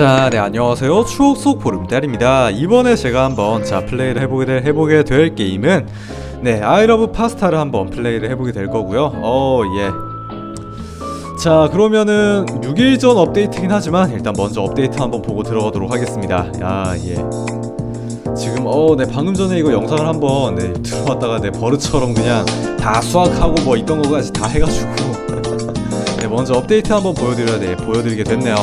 자, 네 안녕하세요. 추억 속 보름달입니다. 이번에 제가 한번 자 플레이를 해보게 될 해보게 될 게임은 네 아이러브 파스타를 한번 플레이를 해보게 될 거고요. 어 예. 자 그러면은 6일 전 업데이트긴 하지만 일단 먼저 업데이트 한번 보고 들어가도록 하겠습니다. 야 예. 지금 어 네 방금 전에 이거 영상을 한번 네 들어왔다가 네 버릇처럼 그냥 다 수학하고 뭐 있던 거까지 다 해가지고 네 먼저 업데이트 한번 보여드려야 돼 보여드리게 됐네요.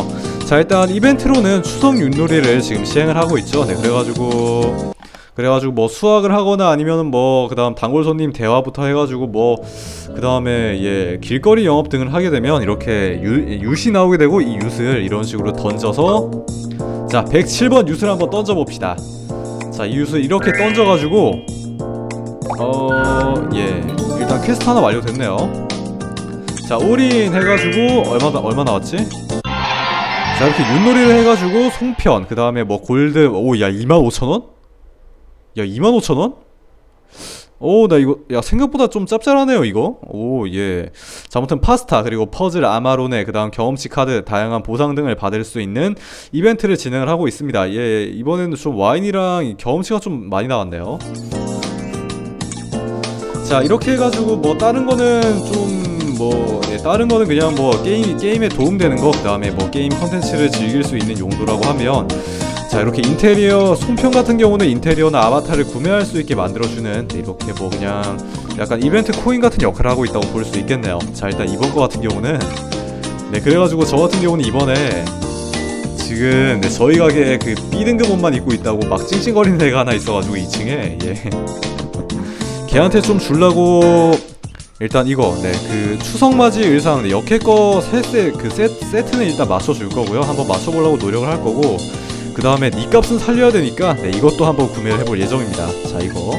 자 일단 이벤트로는 추석 윷놀이를 지금 시행을 하고 있죠. 네 그래가지고 그래가지고 뭐 수학을 하거나 아니면은 뭐 그다음 단골 손님 대화부터 해가지고 뭐 그다음에 예 길거리 영업 등을 하게 되면 이렇게 유, 윷이 나오게 되고 이 윷을 이런 식으로 던져서 자 107번 윷을 한번 던져 봅시다. 자이 윷을 이렇게 던져가지고 어 예 일단 퀘스트 하나 완료됐네요. 자 올인 해가지고 얼마 얼마 나왔지? 자 이렇게 윷놀이를 해가지고 송편 그 다음에 뭐 골드 오야 25,000원? 야 25,000원? 오 나 이거 야 생각보다 좀 짭짤하네요 이거 오예 자 아무튼 파스타 그리고 퍼즐 아마로네 그 다음 경험치 카드 다양한 보상 등을 받을 수 있는 이벤트를 진행을 하고 있습니다 예 이번에는 좀 와인이랑 경험치가 좀 많이 나왔네요 자 이렇게 해가지고 뭐 다른 거는 좀 뭐 예, 다른 거는 그냥 뭐 게임 게임에 도움되는 거 그다음에 뭐 게임 컨텐츠를 즐길 수 있는 용도라고 하면 자 이렇게 인테리어 송편 같은 경우는 인테리어나 아바타를 구매할 수 있게 만들어주는 네, 이렇게 뭐 그냥 약간 이벤트 코인 같은 역할을 하고 있다고 볼 수 있겠네요. 자 일단 이번 거 같은 경우는 네 그래가지고 저 같은 경우는 이번에 지금 네, 저희 가게에 그 B 등급 옷만 입고 있다고 막 찡찡거리는 애가 하나 있어가지고 2층에 예. 걔한테 좀 줄라고 일단 이거 네그 추석맞이 의상 네, 역해 거 세세 그 세, 세트는 일단 맞춰줄 거고요. 한번 맞춰보려고 노력을 할 거고 그 다음에 니 값은 살려야 되니까 네 이것도 한번 구매를 해볼 예정입니다. 자 이거.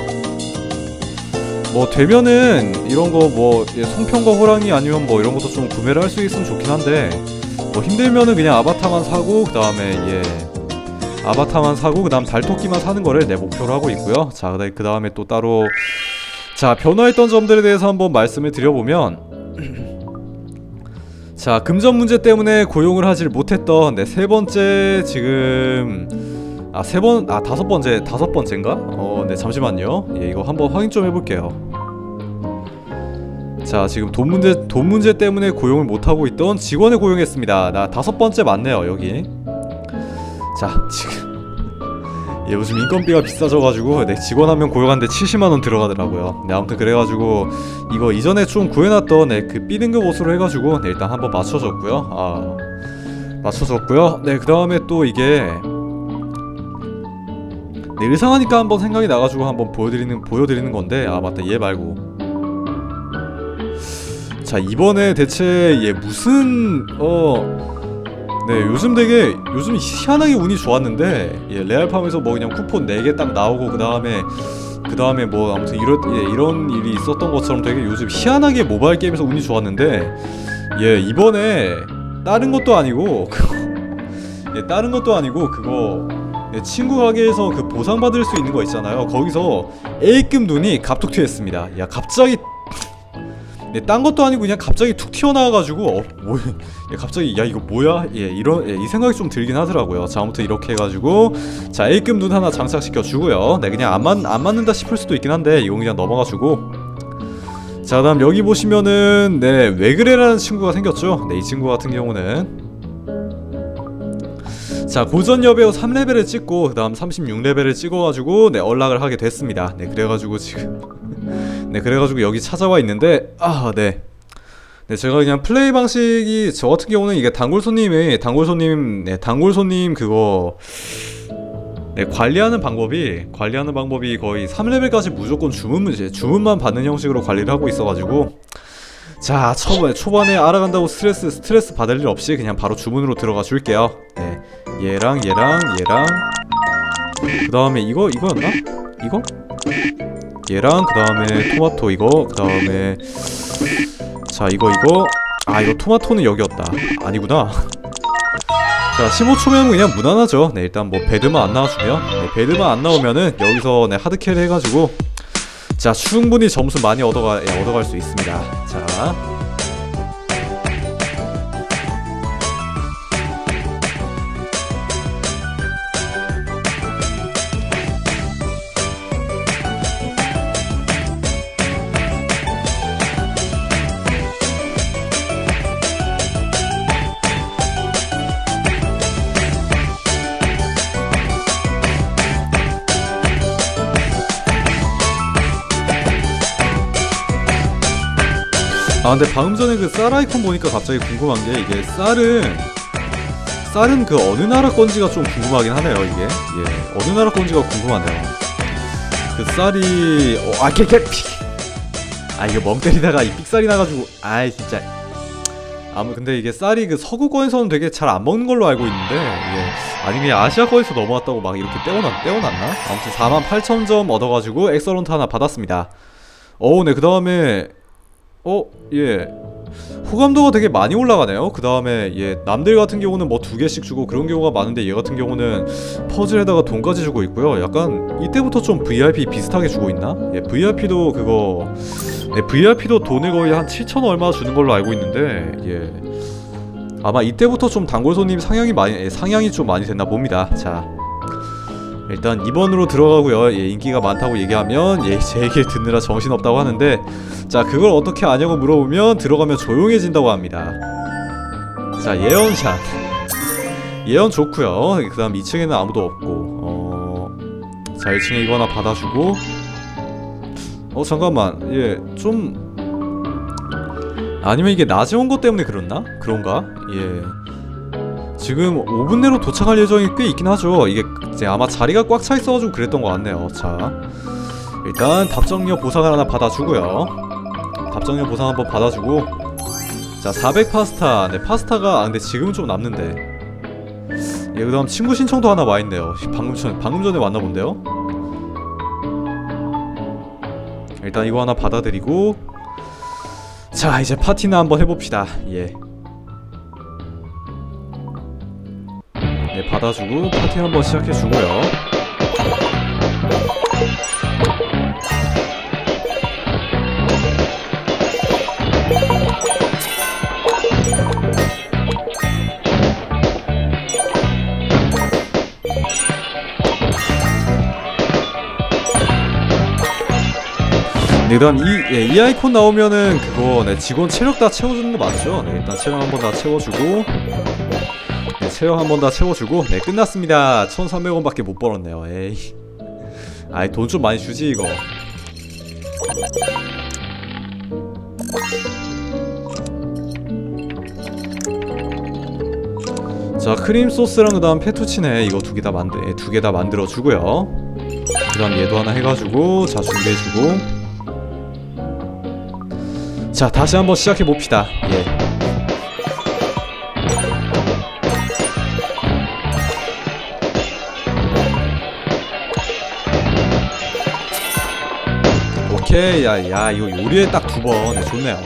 뭐 되면은 이런 거뭐 예, 송편과 호랑이 아니면 뭐 이런 것도 좀 구매를 할 수 있으면 좋긴 한데 뭐 힘들면은 그냥 아바타만 사고 그 다음에 예 아바타만 사고 그 다음 달토끼만 사는 거를 내 목표로 하고 있고요. 자그 다음에 또 따로 자 변화했던 점들에 대해서 한번 말씀을 드려보면 자 금전 문제 때문에 고용을 하질 못했던 네, 세 번째 지금 아 세 번 아 다섯 번째 다섯 번째인가? 어 네 잠시만요. 예 이거 한번 확인 좀 해볼게요. 자 지금 돈 문제 돈 문제 때문에 고용을 못 하고 있던 직원을 고용했습니다. 나 다섯 번째 맞네요 여기. 자 지금 예, 요즘 인건비가 비싸져가지고 네, 직원 한 명 고용하는데 70만 원 들어가더라고요. 네, 아무튼 그래가지고 이거 이전에 좀 구해놨던 네, 그 B등급 옷으로 해가지고 네, 일단 한번 맞춰줬고요. 아 맞춰줬고요. 네, 그 다음에 또 이게 네, 의상하니까 한번 생각이 나가지고 한번 보여드리는 보여드리는 건데 아 맞다 얘 말고 자 이번에 대체 얘 무슨 어 네 요즘 되게 요즘 희한하게 운이 좋았는데 예, 레알팜에서 뭐 그냥 쿠폰 4개 딱 나오고 그 다음에 그 다음에 뭐 아무튼 이런 예, 이런 일이 있었던 것처럼 되게 요즘 희한하게 모바일 게임에서 운이 좋았는데 예 이번에 다른 것도 아니고 예 다른 것도 아니고 그거 예, 친구 가게에서 그 보상 받을 수 있는 거 있잖아요. 거기서 A급 눈이 갑툭 튀었습니다. 야 갑자기 네, 딴 것도 아니고 그냥 갑자기 툭 튀어나와가지고 어, 뭐, 예, 갑자기 야 이거 뭐야? 예, 이런 예, 이 생각이 좀 들긴 하더라고요. 자, 아무튼 이렇게 해가지고 자 A급 눈 하나 장착시켜 주고요. 네, 그냥 안, 맞, 안 맞는다 싶을 수도 있긴 한데 이거 그냥 넘어가 주고. 자, 그다음 여기 보시면은 네, 왜 그래라는 친구가 생겼죠. 네, 이 친구 같은 경우는 자 고전 여배우 3레벨을 찍고 그 다음 36레벨을 찍어가지고 네 연락을 하게 됐습니다 네 그래가지고 지금 네 그래가지고 여기 찾아와 있는데 아네 네 제가 그냥 플레이 방식이 저 같은 경우는 이게 단골 손님이 단골 손님 네 단골 손님 그거 네 관리하는 방법이 관리하는 방법이 거의 3레벨까지 무조건 주문 문제 주문만 받는 형식으로 관리를 하고 있어가지고 자 초반에 초반에 알아간다고 스트레스 스트레스 받을 일 없이 그냥 바로 주문으로 들어가 줄게요. 네 얘랑 얘랑 얘랑 그 다음에 이거 이거였나? 이거? 얘랑 그 다음에 토마토 이거 그 다음에 자 이거 이거. 아 이거 토마토는 여기였다. 아니구나. 자 15초면 그냥 무난하죠. 네 일단 뭐 배드만 안 나와주면. 네 배드만 안 나오면은 여기서 네 하드캐리 해가지고. 자 충분히 점수 많이 얻어가 예, 얻어갈 수 있습니다. 자. 아 근데 방금 전에 그 쌀 아이콘 보니까 갑자기 궁금한 게 이게 쌀은 쌀은 그 어느 나라 건지가 좀 궁금하긴 하네요 이게. 예 어느 나라 건지가 궁금하네요. 그 쌀이 어, 아 개개 아 이거 멍 때리다가 이 삑살이 나가지고 아이 진짜. 아무 근데 이게 쌀이 그 서구권에서는 되게 잘 안 먹는 걸로 알고 있는데 예. 아니 그냥 아시아권에서 넘어왔다고 막 이렇게 떼어놨 떼어놨나? 아무튼 4만 8천 점 얻어가지고 엑설런트 하나 받았습니다. 어네 그 다음에 어, 예. 호감도가 되게 많이 올라가네요. 그 다음에 예 남들 같은 경우는 뭐 두 개씩 주고 그런 경우가 많은데 얘 같은 경우는 퍼즐에다가 돈까지 주고 있고요. 약간 이때부터 좀 VIP 비슷하게 주고 있나? 예, VIP도 그거 네, VIP도 돈을 거의 한 7천 얼마 주는 걸로 알고 있는데 예. 아마 이때부터 좀 단골 손님 상향이 많이 예, 상향이 좀 많이 됐나 봅니다. 자. 일단 2번으로 들어가고요. 예, 인기가 많다고 얘기하면 예, 제 얘기를 듣느라 정신없다고 하는데 자 그걸 어떻게 아냐고 물어보면 들어가면 조용해진다고 합니다. 자 예언샷. 예언 좋고요. 그 다음 2층에는 아무도 없고 어... 자 1층에 이거 하나 받아주고. 어 잠깐만. 예좀 아니면 이게 낮에 온 것 때문에 그렇나? 그런가? 예. 지금 5분 내로 도착할 예정이 꽤 있긴 하죠. 이게 이제 아마 자리가 꽉 차 있어가지고 그랬던 것 같네요. 자 일단 답정료 보상을 하나 받아주고요 답정료 보상 한번 받아주고. 자 400 파스타. 네 파스타가 아 근데 지금은 좀 남는데. 예 그다음 친구 신청도 하나 와있네요. 방금 전 방금 전에 왔나 본데요? 일단 이거 하나 받아드리고. 자 이제 파티나 한번 해봅시다. 예. 네, 받아주고 파티 한번 시작해주고요 네, 그다음 이, 예, 이 아이콘 나오면은 그거 네, 직원 체력 다 채워주는 거 맞죠? 네, 일단 체력 한번 다 채워주고 네, 체력 한번 다 채워주고 네 끝났습니다. 1300원밖에 못 벌었네요. 에이. 아이 돈 좀 많이 주지 이거. 자 크림 소스랑 그 다음 페투치네. 이거 두 개 다 만들 두 개 다 만들어 주고요. 그 다음 얘도 하나 해가지고 자 준비해주고 자 다시 한번 시작해 봅시다. 예. 오케이 야야 이거 요리에 딱 두 번. 네, 좋네요.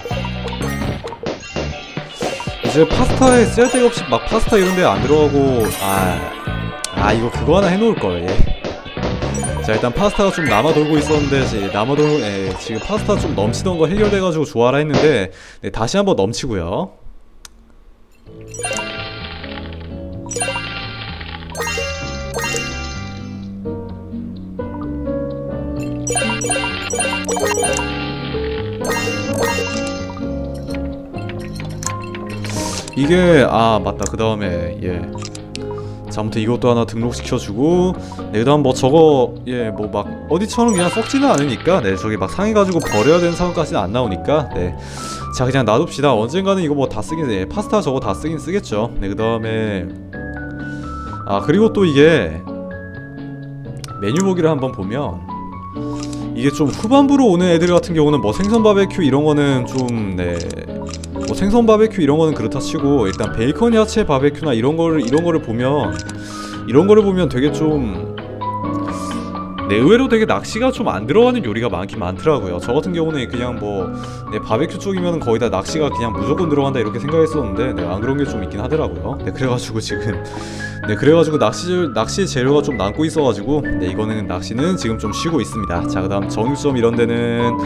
이제 파스타에 쓸데없이 막 파스타 이런 데 안 들어가고 아, 아 이거 그거 하나 해놓을 걸 예. 자 일단 파스타가 좀 남아 돌고 있었는데 이제 남아 돌 예, 지금 파스타 좀 넘치던 거 해결돼가지고 좋아라 했는데 네, 다시 한번 넘치고요. 이게 아 맞다 그 다음에 예. 자 아무튼 이것도 하나 등록시켜주고. 네 그 다음 뭐 저거 예 뭐 막 어디처럼 그냥 썩지는 않으니까 네 저기 막 상해가지고 버려야 되는 상황까지는 안 나오니까 네 자 그냥 놔둡시다. 언젠가는 이거 뭐 다 쓰긴 예, 파스타 저거 다 쓰긴 쓰겠죠. 네 그 다음에 아 그리고 또 이게 메뉴 보기를 한번 보면 이게 좀 후반부로 오는 애들 같은 경우는 뭐 생선 바베큐 이런 거는 좀 네 뭐 생선 바베큐 이런 거는 그렇다 치고 일단 베이컨 야채 바베큐나 이런 거를 이런 거를 보면 이런 거를 보면 되게 좀 네, 의외로 되게 낚시가 좀 안 들어가는 요리가 많긴 많더라고요. 저 같은 경우는 그냥 뭐 네, 바베큐 쪽이면 거의 다 낚시가 그냥 무조건 들어간다 이렇게 생각했었는데 네, 안 그런 게 좀 있긴 하더라고요. 네, 그래가지고 지금 네, 그래가지고 낚시 낚시 재료가 좀 남고 있어가지고 네, 이거는 낚시는 지금 좀 쉬고 있습니다. 자, 그다음 정육점 이런 데는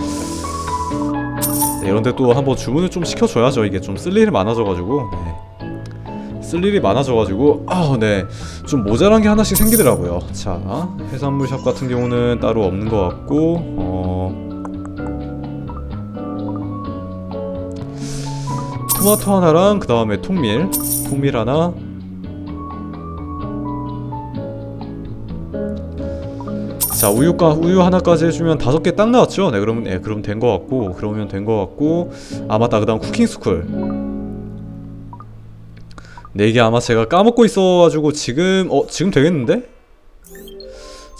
네, 이런데 또 한번 주문을 좀 시켜줘야죠. 이게 좀 쓸 일이 많아져가지고 네. 쓸 일이 많아져가지고 아 네 좀 모자란 게 하나씩 생기더라고요. 자 해산물 샵 같은 경우는 따로 없는 것 같고 어 토마토 하나랑 그 다음에 통밀 통밀 하나 자 우유가 우유 하나까지 해주면 다섯 개 딱 나왔죠. 네 그러면 네 그럼 된거 같고 그러면 된거 같고 아 맞다 그 다음 쿠킹 스쿨. 네 이게 아마 제가 까먹고 있어가지고 지금 어 지금 되겠는데?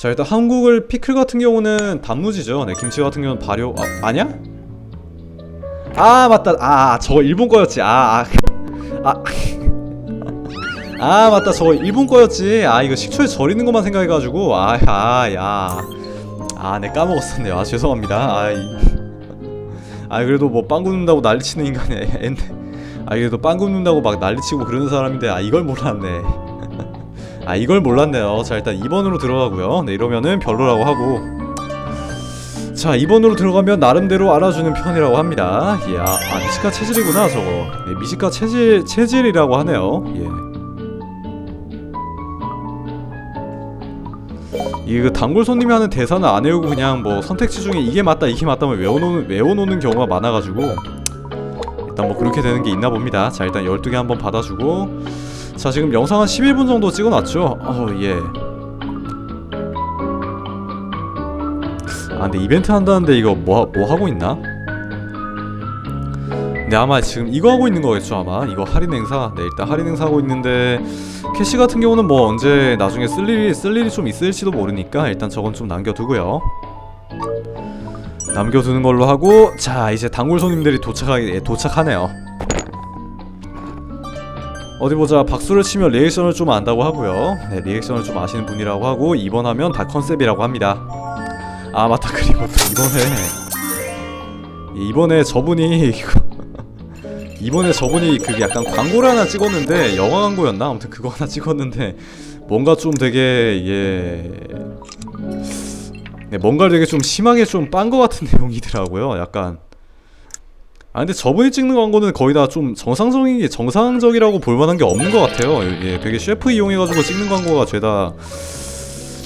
자 일단 한국을 피클 같은 경우는 단무지죠. 네 김치 같은 경우는 발효 아 아니야? 아 맞다 아 저거 일본 거였지 아아 아, 아. 아 맞다. 저거 일본 거였지. 아 이거 식초에 절이는 것만 생각해가지고. 아아야아네 까먹었었네요. 아 죄송합니다. 아 이. 아 그래도 뭐 빵 굽는다고 난리치는 인간이 앤데. 아 그래도 빵 굽는다고 막 난리치고 그러는 사람인데 아 이걸 몰랐네. 아 이걸 몰랐네요. 자 일단 2번으로 들어가고요. 네 이러면은 별로라고 하고. 자 2번으로 들어가면 나름대로 알아주는 편이라고 합니다. 예, 아, 아 미식가 체질이구나 저거. 네, 미식가 체질, 체질이라고 하네요. 예. 이그 단골 손님이 하는 대사는 안 외우고 그냥 뭐 선택지 중에 이게 맞다 이게 맞다면 외워놓는 외워놓는 경우가 많아가지고 일단 뭐 그렇게 되는 게 있나 봅니다. 자 일단 12개 한번 받아주고 자 지금 영상 한 11분 정도 찍어놨죠? 어예 아 근데 이벤트 한다는데 이거 뭐, 뭐 하고 있나? 네 아마 지금 이거 하고 있는 거겠죠 아마. 이거 할인 행사. 네 일단 할인 행사 하고 있는데 캐시 같은 경우는 뭐 언제 나중에 쓸 일이 쓸 일이 좀 있을지도 모르니까 일단 저건 좀 남겨두고요. 남겨두는 걸로 하고 자 이제 단골 손님들이 도착하 예, 도착하네요. 어디 보자. 박수를 치면 리액션을 좀 안다고 하고요. 네 리액션을 좀 아시는 분이라고 하고 이번 하면 다 컨셉이라고 합니다. 아 맞다. 그리고 또 이번에 이번에 저분이 이번에 저분이 그 약간 광고를 하나 찍었는데 영화 광고였나? 아무튼 그거 하나 찍었는데 뭔가 좀 되게 예. 네, 뭔가 되게 좀 심하게 좀빤거 같은 내용이더라고요 약간. 아 근데 저분이 찍는 광고는 거의 다 좀 정상적인 게 정상적이라고 볼 만한 게 없는 것 같아요. 예 되게 셰프 이용해가지고 찍는 광고가 죄다.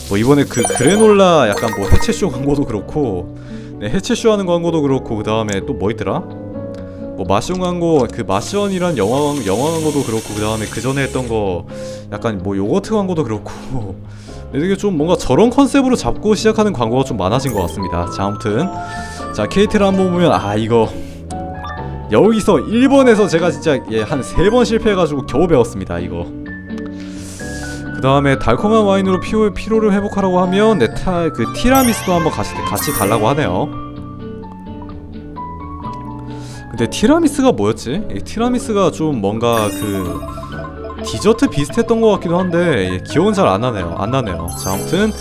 뭐 이번에 그 그래놀라 약간 뭐 해체쇼 광고도 그렇고 네, 해체쇼 하는 광고도 그렇고 그 다음에 또 뭐 있더라? 뭐 마시온 광고 그 마시온이란 영화 영화 광고도 그렇고 그 다음에 그 전에 했던 거 약간 뭐 요거트 광고도 그렇고 되게 좀 뭔가 저런 컨셉으로 잡고 시작하는 광고가 좀 많아진 것 같습니다. 자 아무튼 자 KT를 한번 보면 아 이거 여기서 1번에서 제가 진짜 예한 세번 실패해가지고 겨우 배웠습니다 이거. 그 다음에 달콤한 와인으로 피로, 피로를 회복하라고 하면 네타 그 티라미수도 한번 같이 같이 달라고 하네요. 근데 티라미스가 뭐였지? 이 티라미스가 좀 뭔가 그 디저트 비슷했던 것 같기도 한데 예, 기억은 잘 안 나네요. 안 나네요. 자 아무튼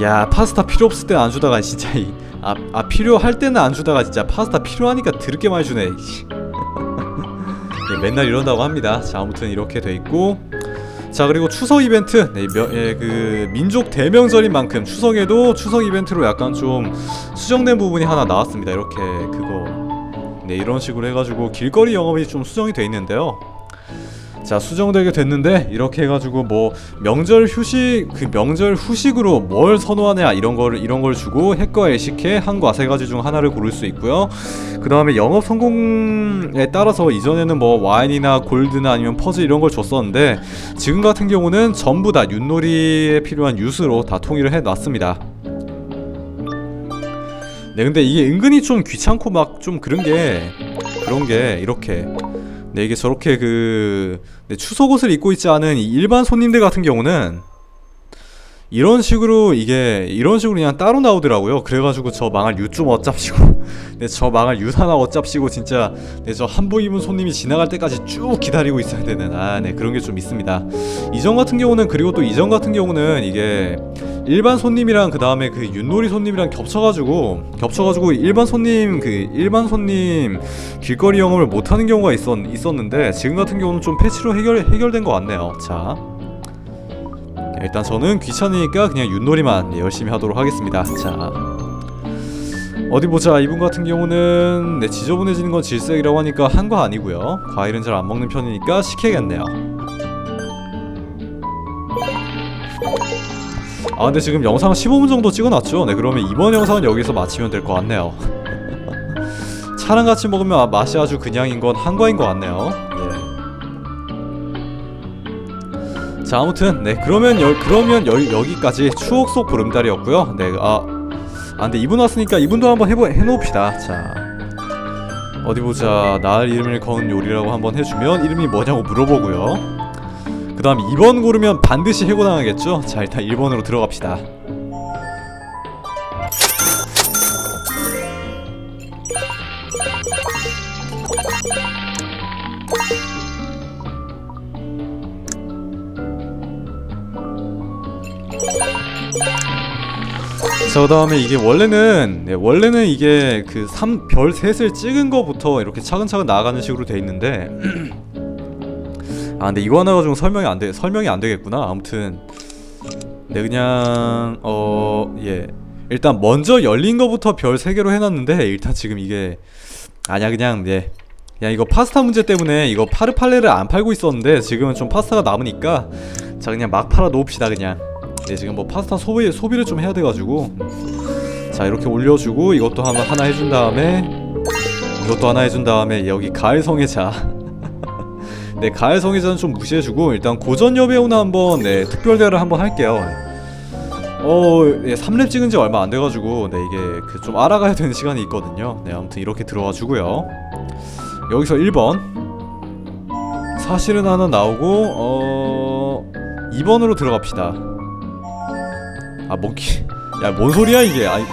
야 파스타 필요 없을 땐안 주다가 진짜 이, 아, 아 필요할 때는 안 주다가 진짜 파스타 필요하니까 드럽게 많이 주네. 예, 맨날 이런다고 합니다. 자 아무튼 이렇게 돼 있고 자 그리고 추석 이벤트 네, 며, 예, 그 민족 대명절인 만큼 추석에도 추석 이벤트로 약간 좀 수정된 부분이 하나 나왔습니다. 이렇게 그거 네 이런 식으로 해가지고 길거리 영업이 좀 수정이 돼 있는데요. 자 수정되게 됐는데 이렇게 해가지고 뭐 명절 휴식 그 명절 후식으로 뭘 선호하냐 이런 걸 이런 걸 주고 핵과 애식회 한과 세 가지 중 하나를 고를 수 있고요. 그 다음에 영업 성공에 따라서 이전에는 뭐 와인이나 골드나 아니면 퍼즐 이런 걸 줬었는데 지금 같은 경우는 전부 다 윷놀이에 필요한 윷으로 다 통일을 해놨습니다. 네 근데 이게 은근히 좀 귀찮고 막 좀 그런 게 그런 게 이렇게. 네 이게 저렇게 그 네, 추석 옷을 입고 있지 않은 이 일반 손님들 같은 경우는 이런 식으로 이게 이런 식으로 그냥 따로 나오더라고요. 그래가지고 저 망할 윷좀 어짭시고, 네, 저 망할 윷 하나 어짭시고 진짜 네, 저 한복 입은 손님이 지나갈 때까지 쭉 기다리고 있어야 되는 아, 네 그런 게 좀 있습니다. 이전 같은 경우는 그리고 또 이전 같은 경우는 이게 일반 손님이랑 그 다음에 그 윷놀이 손님이랑 겹쳐가지고 겹쳐가지고 일반 손님 그 일반 손님 길거리 영업을 못하는 경우가 있었 있었는데 지금 같은 경우는 좀 패치로 해결 해결된 것 같네요. 자. 일단 저는 귀찮으니까 그냥 윷놀이만 열심히 하도록 하겠습니다. 자 어디 보자 이분 같은 경우는 네, 지저분해지는 건 질색이라고 하니까 한 거 아니고요. 과일은 잘 안 먹는 편이니까 시켜야겠네요. 아 근데 지금 영상 15분 정도 찍어놨죠? 네 그러면 이번 영상은 여기서 마치면 될 것 같네요. 차랑 같이 먹으면 아, 맛이 아주 그냥인 건 한과인 것 같네요. 자 아무튼 네 그러면 여, 그러면 여, 여기까지 추억 속 보름달이었고요. 네 아, 아 근데 이분 왔으니까 이분도 한번 해보 해놓읍시다. 자 어디 보자 날 이름을 건 요리라고 한번 해주면 이름이 뭐냐고 물어보고요. 그 다음 2번 고르면 반드시 해고당하겠죠? 자 일단 1번으로 들어갑시다. 자 그 다음에 이게 원래는 네, 원래는 이게 그 3 별 셋을 찍은 거부터 이렇게 차근차근 나아가는 식으로 돼 있는데 아 근데 이거 하나 가지고 설명이 안돼 설명이 안 되겠구나. 아무튼. 네 그냥 어 예. 일단 먼저 열린 거부터 별 3개로 해놨는데 일단 지금 이게 아니야 그냥 네. 그냥 이거 파스타 문제 때문에 이거 파르팔레를 안 팔고 있었는데 지금은 좀 파스타가 남으니까 자 그냥 막 팔아 놓읍시다 그냥 네 지금 뭐 파스타 소비 소비를 좀 해야 돼가지고 자 이렇게 올려주고 이것도 하나 하나 해준 다음에 이것도 하나 해준 다음에 여기 가을 성애자 네 가을 성애자는 좀 무시해주고 일단 고전 여배우나 한번 네 특별 대화를 한번 할게요. 어, 예, 3렙 찍은 지 얼마 안 돼가지고 네 이게 그 좀 알아가야 되는 시간이 있거든요. 네 아무튼 이렇게 들어와 주고요. 여기서 1번 사실은 하나 나오고 어 2번으로 들어갑시다. 아 몽키 야뭔 소리야 이게 아이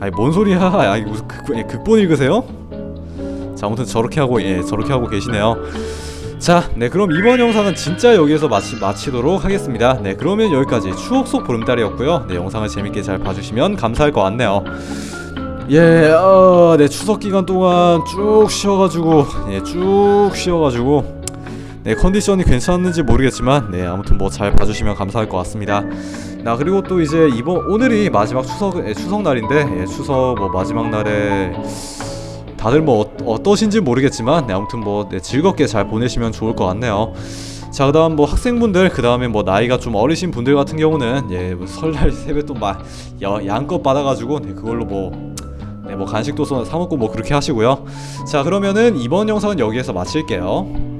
아니 뭔 소리야 아이 무슨 극, 예, 극본 읽으세요? 자 아무튼 저렇게 하고 예 저렇게 하고 계시네요 자, 네 그럼 이번 영상은 진짜 여기에서 마치, 마치도록 하겠습니다. 네 그러면 여기까지 추억 속 보름달이었고요. 네 영상을 재밌게 잘 봐주시면 감사할 것 같네요. 예, 어, 네 추석 기간 동안 쭉 쉬어가지고, 예, 쭉 쉬어가지고, 네 컨디션이 괜찮은지 모르겠지만, 네 아무튼 뭐 잘 봐주시면 감사할 것 같습니다. 나 그리고 또 이제 이번 오늘이 마지막 추석 예, 추석 날인데, 예, 추석 뭐 마지막 날에. 다들 뭐 어, 어떠신지 모르겠지만 네, 아무튼 뭐 네, 즐겁게 잘 보내시면 좋을 것 같네요. 자 그다음 뭐 학생분들 그다음에 뭐 나이가 좀 어리신 분들 같은 경우는 예 뭐 설날 세뱃돈 막 야- 양껏 받아가지고 네, 그걸로 뭐 네, 뭐 간식도 사 먹고 뭐 그렇게 하시고요. 자 그러면은 이번 영상은 여기에서 마칠게요.